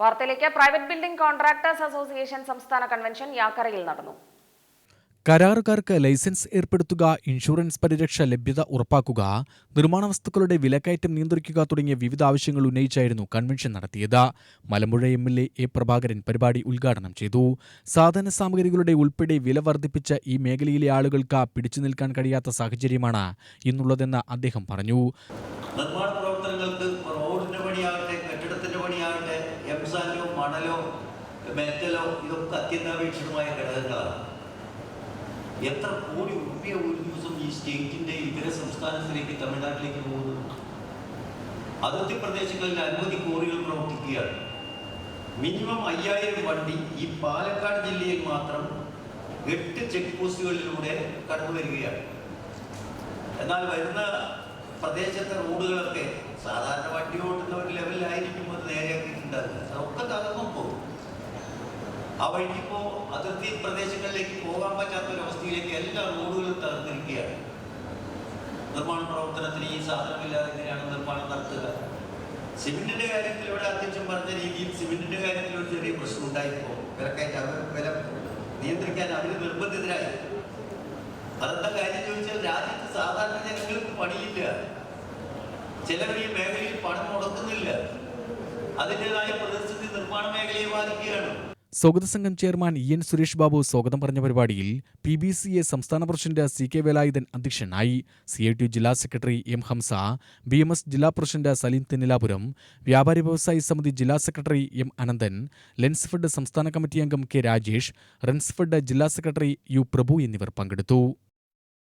വാർത്തയിലേക്ക് private building contractors association സംസ്ഥാന convention യാക്കരയിൽ നടന്നു. കരാറുകാർക്ക് ലൈസൻസ് ഏർപ്പെടുത്തുക ഇൻഷുറൻസ് പരിരക്ഷ ലഭ്യത ഉറപ്പാക്കുക നിർമ്മാണ വസ്തുക്കളുടെ വിലക്കയറ്റം നിയന്ത്രിക്കുക തുടങ്ങിയ വിവിധ ആവശ്യങ്ങൾ ഉന്നയിച്ചായിരുന്നു കൺവെൻഷൻ നടത്തിയത്. Malampuzha M L A A Prabhakaran പരിപാടി ഉദ്ഘാടനം ചെയ്തു. സാധന സാമഗ്രികളുടെ ഉൾപ്പെടെ വില വർദ്ധിപ്പിച്ച ഈ മേഖലയിലെ ആളുകൾക്ക് പിടിച്ചു നിൽക്കാൻ കഴിയാത്ത സാഹചര്യമാണ് ഇന്നുള്ളതെന്ന് അദ്ദേഹം പറഞ്ഞു. നിർമ്മാണ പ്രവർത്തനങ്ങൾക്ക് എംസാൻഡോ മണലോ മെറ്റലോ ഇതൊക്കെ അത്യന്താപേക്ഷിതമായ ഘടകങ്ങളാണ്. എത്ര കോടി റുപ്യ ഒരു ദിവസം ഈ സ്റ്റേറ്റിന്റെ ഇതര സംസ്ഥാനത്തിലേക്ക് തമിഴ്നാട്ടിലേക്ക് പോകുന്നു? അതിർത്തി പ്രദേശങ്ങളിൽ അനവധി കോറികൾ പ്രവർത്തിക്കുകയാണ്. മിനിമം അയ്യായിരം വണ്ടി ഈ പാലക്കാട് ജില്ലയിൽ മാത്രം എട്ട് ചെക്ക് പോസ്റ്റുകളിലൂടെ കടന്നു വരികയാണ്. എന്നാൽ വരുന്ന പ്രദേശത്തെ റോഡുകളൊക്കെ സാധാരണ വണ്ടി ഓട്ടുന്ന ഒരു ലെവലിലായിരിക്കും അത് നേരെയാക്കിയിട്ടുണ്ടാകുക അതൊക്കെ തകർന്നു പോകും. ആ വഴിക്കിപ്പോ അതിർത്തി പ്രദേശങ്ങളിലേക്ക് പോകാൻ പറ്റാത്ത ഒരു അവസ്ഥയിലേക്ക് എല്ലാ റോഡുകളും തകർന്നിരിക്കുകയാണ്. നിർമ്മാണ പ്രവർത്തനത്തിന് ഈ സാധനമില്ലാതെ എങ്ങനെയാണ് നിർമ്മാണം നടത്തുക? സിമെന്റിന്റെ കാര്യത്തിൽ ഇവിടെ അധ്യക്ഷൻ പറഞ്ഞ രീതിയിൽ സിമെന്റിന്റെ കാര്യത്തിൽ ഒരു ചെറിയ പ്രശ്നം ഉണ്ടായിപ്പോ. വിലക്കയറ്റ വില നിയന്ത്രിക്കാൻ അവർ നിർബന്ധിതരായി. അതെന്താ കാര്യം ചോദിച്ചാൽ രാജ്യത്ത് സാധാരണ ജനങ്ങൾക്ക് പണിയില്ല. ചിലർ ഈ മേഖലയിൽ പണം മുടക്കുന്നില്ല അതിന്റെതായ പ്രതിസന്ധി നിർമ്മാണ മേഖലയെ ബാധിക്കുകയാണ്. സ്വാഗത സംഘം chairman E N Suresh Babu സ്വാഗതം പറഞ്ഞ പരിപാടിയിൽ പി ബി സി എ സംസ്ഥാന പ്രസിഡന്റ് സി കെ വേലായുധൻ അധ്യക്ഷനായി. സി ഐ ടി ജില്ലാ secretary M Hamsa B M S ജില്ലാ പ്രസിഡന്റ് സലീം തെന്നിലാപുരം വ്യാപാരി വ്യവസായി സമിതി ജില്ലാ സെക്രട്ടറി എം അനന്തൻ ലെൻസ്ഫെഡ് സംസ്ഥാന കമ്മിറ്റി അംഗം കെ രാജേഷ് റെൻസ്ഫെഡ് ജില്ലാ സെക്രട്ടറി യു പ്രഭു എന്നിവർ പങ്കെടുത്തു.